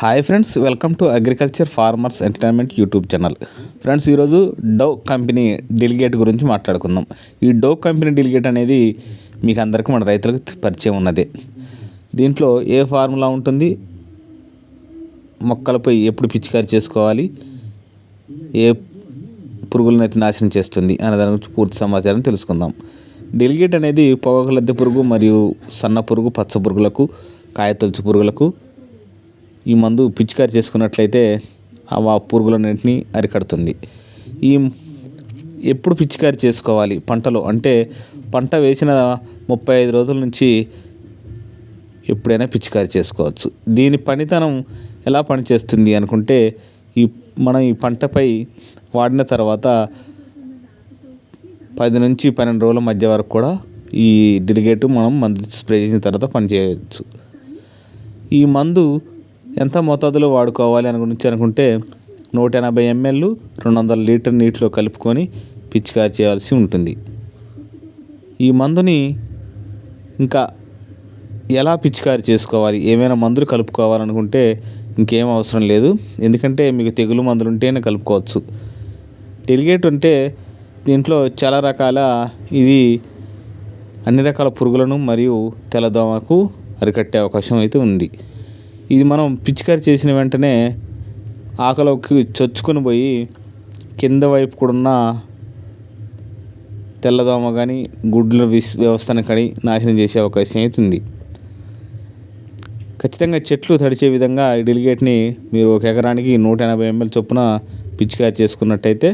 Hi friends welcome to agriculture farmers entertainment YouTube channel. Friends ఈరోజు Dow company Delegate గురించి మాట్లాడుకుందాం. ఈ Dove company delegate అనేది మీకు అందరికీ మన రైతులకు పరిచయం ఉన్నదే. దీంట్లో ఏ ఫార్ములా ఉంటుంది? మొక్కలపై ఎప్పుడు పిచికారి చేసుకోవాలి? ఏ పురుగులను అయితే నాశనం చేస్తుంది? అనే దాని గురించి పూర్తి సమాచారం తెలుసుకుందాం. డెలిగేట్ అనేది పొగకు లద్దె పురుగు మరియు సన్న పురుగు పచ్చ పురుగులకు కాయతొలుచు పురుగులకు ఈ మందు పిచికారి చేసుకున్నట్లయితే ఆ పురుగులన్నింటినీ అరికడుతుంది. ఈ ఎప్పుడు పిచికారి చేసుకోవాలి పంటలో? అంటే పంట వేసిన ముప్పై ఐదు రోజుల నుంచి ఎప్పుడైనా పిచికారి చేసుకోవచ్చు. దీని పనితనం ఎలా పనిచేస్తుంది అనుకుంటే ఈ మనం ఈ పంటపై వాడిన తర్వాత పది నుంచి పన్నెండు రోజుల మధ్య వరకు కూడా ఈ డిలిగేటు మనం మందు స్ప్రే చేసిన తర్వాత పనిచేయవచ్చు ఈ మందు ఎంత మోతాదులో వాడుకోవాలి అని గురించి అనుకుంటే నూట ఎనభై ఎంఎల్ రెండు వందల లీటర్ నీటిలో కలుపుకొని పిచికారి చేయాల్సి ఉంటుంది. ఈ మందుని ఇంకా ఎలా పిచికారి చేసుకోవాలి? ఏమైనా మందులు కలుపుకోవాలనుకుంటే ఇంకేం అవసరం లేదు. ఎందుకంటే మీకు తెగులు మందులు ఉంటేనే కలుపుకోవచ్చు. డెలిగేట్ అంటే దీంట్లో చాలా రకాల ఇది అన్ని రకాల పురుగులను మరియు తెల్లదోమకు అరికట్టే అవకాశం అయితే ఉంది. ఇది మనం పిచికారి చేసిన వెంటనే ఆకలికి చొచ్చుకొని పోయి కింద వైపు కూడా ఉన్న తెల్లదోమ కానీ గుడ్ల వ్యవస్థను కానీ నాశనం చేసే అవకాశం అవుతుంది ఖచ్చితంగా చెట్లు తడిచే విధంగా ఈ డెలిగేట్ని మీరు ఒక ఎకరానికి నూట ఎనభై ఎంఎల్ చొప్పున పిచికారి చేసుకున్నట్టయితే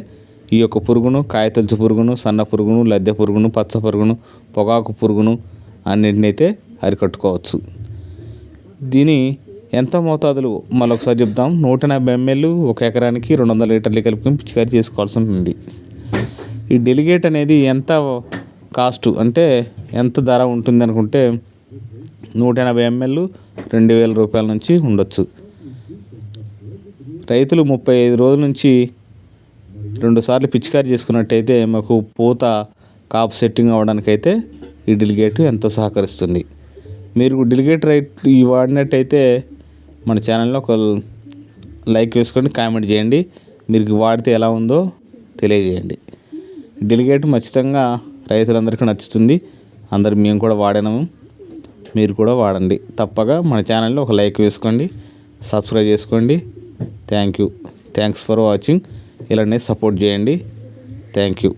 ఈ యొక్క పురుగును కాయతొలుచు పురుగును సన్న పురుగును లద్దె పురుగును పచ్చ పురుగును పొగాకు పురుగును అన్నింటిని అయితే అరికట్టుకోవచ్చు. దీని ఎంత మోతాదులు మరొకసారి చెప్దాం. నూట ఎనభై ఎంఎల్ ఒక ఎకరానికి రెండు వందల లీటర్లు కలిపి పిచికారి చేసుకోవాల్సి ఉంటుంది. ఈ డెలిగేట్ అనేది ఎంత కాస్ట్ అంటే ఎంత ధర ఉంటుంది అనుకుంటే నూట ఎనభై ఎంఎల్ రెండు వేల రూపాయల నుంచి ఉండొచ్చు. రైతులు ముప్పై ఐదు రోజుల నుంచి రెండు సార్లు పిచికారి చేసుకున్నట్టయితే మాకు పూత కాపు సెట్టింగ్ అవ్వడానికైతే ఈ డెలిగేట్ ఎంతో సహకరిస్తుంది. మీరు డెలిగేట్ రైట్ ఈ వాడినట్టయితే మన ఛానల్లో ఒక లైక్ వేసుకోండి కామెంట్ చేయండి. మీరు వాడితే ఎలా ఉందో తెలియజేయండి. డెలిగేట్ ఖచ్చితంగా రైతులందరికీ నచ్చుతుంది. అందరు మేము కూడా వాడినాము. మీరు కూడా వాడండి. తప్పగా మన ఛానల్లో ఒక లైక్ వేసుకోండి సబ్స్క్రైబ్ చేసుకోండి. Thank you. Thanks for watching. ఇలానే సపోర్ట్ చేయండి. Thank you.